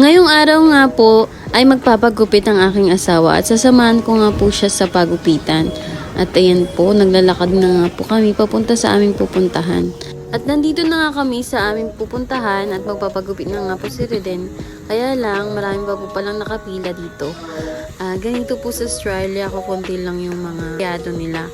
Ngayong araw nga po ay magpapagupit ang aking asawa at sasamahan ko nga po siya sa pagupitan. At ayan po, naglalakad na nga po kami papunta sa aming pupuntahan. At nandito na nga kami sa aming pupuntahan at magpapagupit na nga po si Reden. Kaya lang, marami pa po palang nakapila dito. Ah, ganito po sa Australia, kukunti lang yung mga empleyado nila.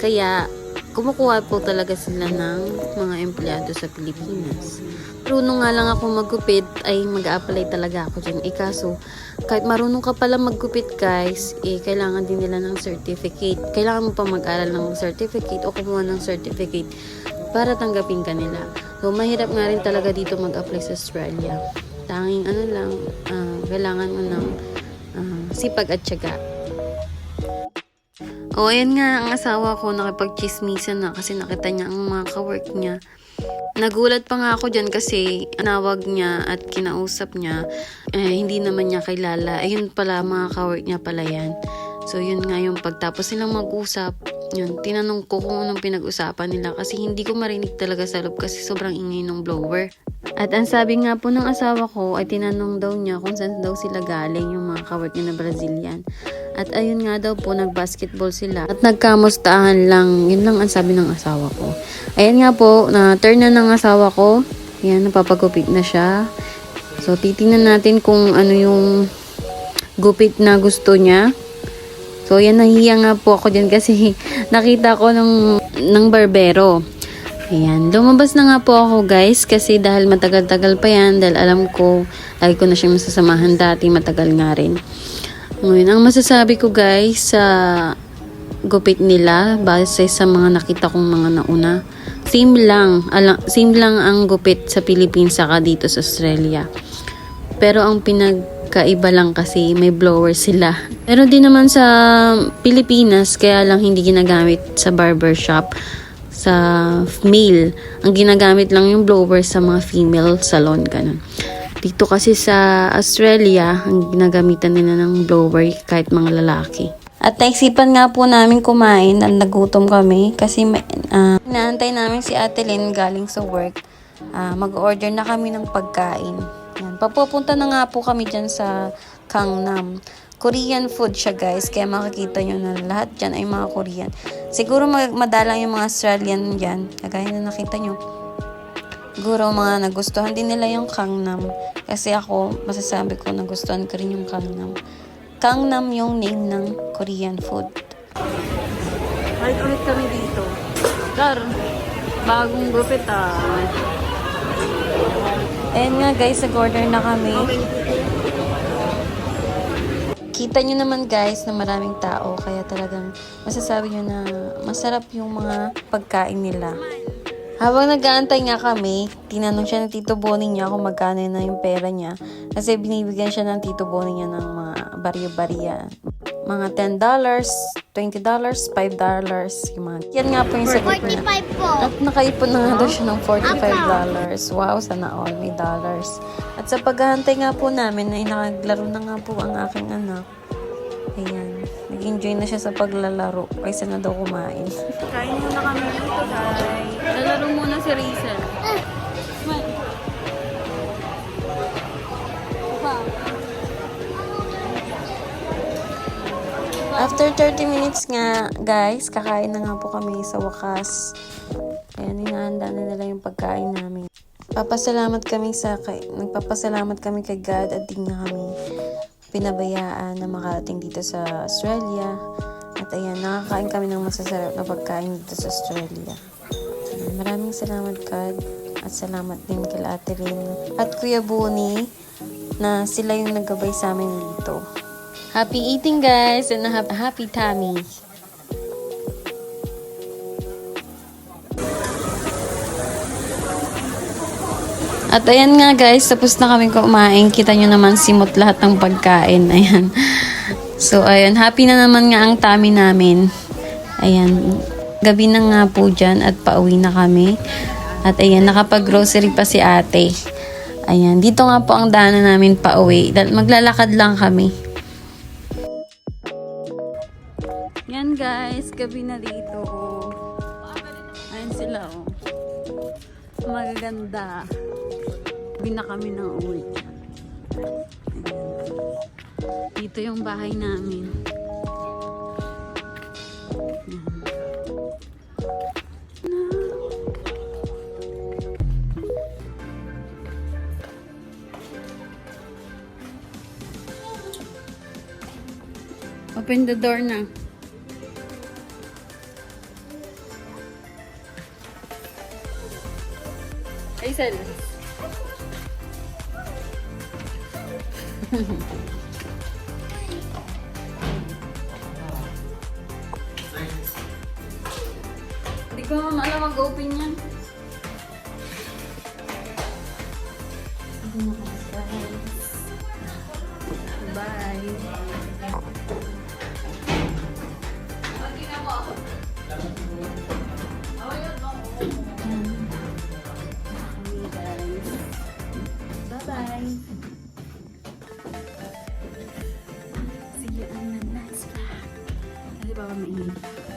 Kaya, kumukuha po talaga sila ng mga empleyado sa Pilipinas. Marunong nga lang ako maggupit ay mag-apply talaga ako dyan. Eh kaso, kahit marunong ka pala maggupit guys, eh kailangan din nila ng certificate. Kailangan mo pa mag-aral ng certificate o kumuha ng certificate para tanggapin ka nila. So, mahirap nga rin talaga dito mag-apply sa Australia. Tanging ano lang, ah, kailangan mo ng ah, sipag at tiyaga. O, ayan nga, ang asawa ko nakipag-chismisan na kasi nakita niya ang mga kawork niya. Nagulat pa nga ako dyan kasi nawag niya at kinausap niya, eh, hindi naman niya kilala. Ayun pala, mga kawork niya pala yan. So, yun nga yung pagtapos silang mag-usap, yun, tinanong ko kung anong pinag-usapan nila kasi hindi ko marinig talaga sa loob kasi sobrang ingay ng blower. At ang sabi nga po ng asawa ko ay tinanong daw niya kung saan daw sila galing yung mga kawork niya na Brazilian. At ayun nga daw po, nag-basketball sila. At nagkamustahan lang. Yun lang ang sabi ng asawa ko. Ayan nga po, na turn na ng asawa ko. Ayan, napapagupit na siya. So, titingnan natin kung ano yung gupit na gusto niya. So, yan, nahiya nga po ako dyan kasi nakita ko ng, ng barbero. Ayan, lumabas na nga po ako guys kasi dahil matagal-tagal pa yan, dahil alam ko, lagi ko na siyang masasamahan dati, matagal nga rin. Ngayon, ang masasabi ko guys sa gupit nila base sa mga nakita kong mga nauna. Same lang, ala, same lang ang gupit sa Philippines saka dito sa Australia. Pero ang pinagkaiba lang kasi may blower sila. Pero din naman sa Pilipinas, kaya lang hindi ginagamit sa barber shop sa male. Ang ginagamit lang yung blower sa mga female salon, ganun. Dito kasi sa Australia, ang ginagamitan nila ng blower kahit mga lalaki. At naisipan nga po namin kumain at nagutom kami kasi ah, inaantay namin si Ate Lynn galing sa work. Ah, mag-order na kami ng pagkain. Yan. Papupunta na nga po kami dyan sa Gangnam. Korean food siya guys, kaya makikita nyo na lahat dyan ay mga Korean. Siguro mag- madalang yung mga Australian dyan, kagaya na nakita nyo. Siguro mga nagustuhan din nila yung Gangnam. Kasi ako, masasabi ko nagustuhan ko rin yung Gangnam. Gangnam yung name ng Korean food. Balik ulit kami dito. Dar, bagong gupit ah. Ayan nga guys, nag-order na kami. Kita nyo naman guys na maraming tao kaya talagang masasabi nyo na masarap yung mga pagkain nila. Habang nag-aantay nga kami, tinanong siya ng Tito Boning niya kung magkano na yung pera niya. Kasi binibigyan siya ng Tito Boning niya ng mga barya-barya. Mga $10, $20, $5, yung mga... Yan nga po yung sagot niya. 45 po. At nakaipon na nga daw siya ng $45. Wow, sana all may dollars. At sa paghahantay nga po namin, ay nakaglaro na nga po ang aking anak. Ayan. Nag-enjoy na siya sa paglalaro. Kaysa na daw kumain. Kain muna kami dito, guys. Si. Smile. After 30 minutes nga, guys, kakain na nga po kami sa wakas. Ayan, hinahanda na nila yung pagkain namin. Papasalamat kami sa kay, nagpapasalamat kami kay God at di nga kami pinabayaan na makarating dito sa Australia. At ayan, nakakain kami ng masasarap na pagkain dito sa Australia. Maraming salamat God at salamat din kay Ate Rin at Kuya Buni na sila yung naggabay sa amin dito. Happy eating guys and a hap- happy tummy. At ayan nga guys, tapos na kami kumain. Kita nyo naman simot lahat ng pagkain. Ayan. So ayan, happy na naman nga ang tummy namin. Ayan, gabi na nga po dyan at pauwi na kami. At ayan, nakapag-grocery pa si ate. Ayan, dito nga po ang daanan namin pauwi. Dahil Maglalakad lang kami. Yan guys, gabi na dito. Ayan sila oh. Magaganda. Gabi na kami ng uwi. Dito yung bahay namin. Open the door na. Hazel. Hindi ko naman alam mag-open yan. Bye. Bye-bye. See you on the next vlog. Kasi baka mainit. Ito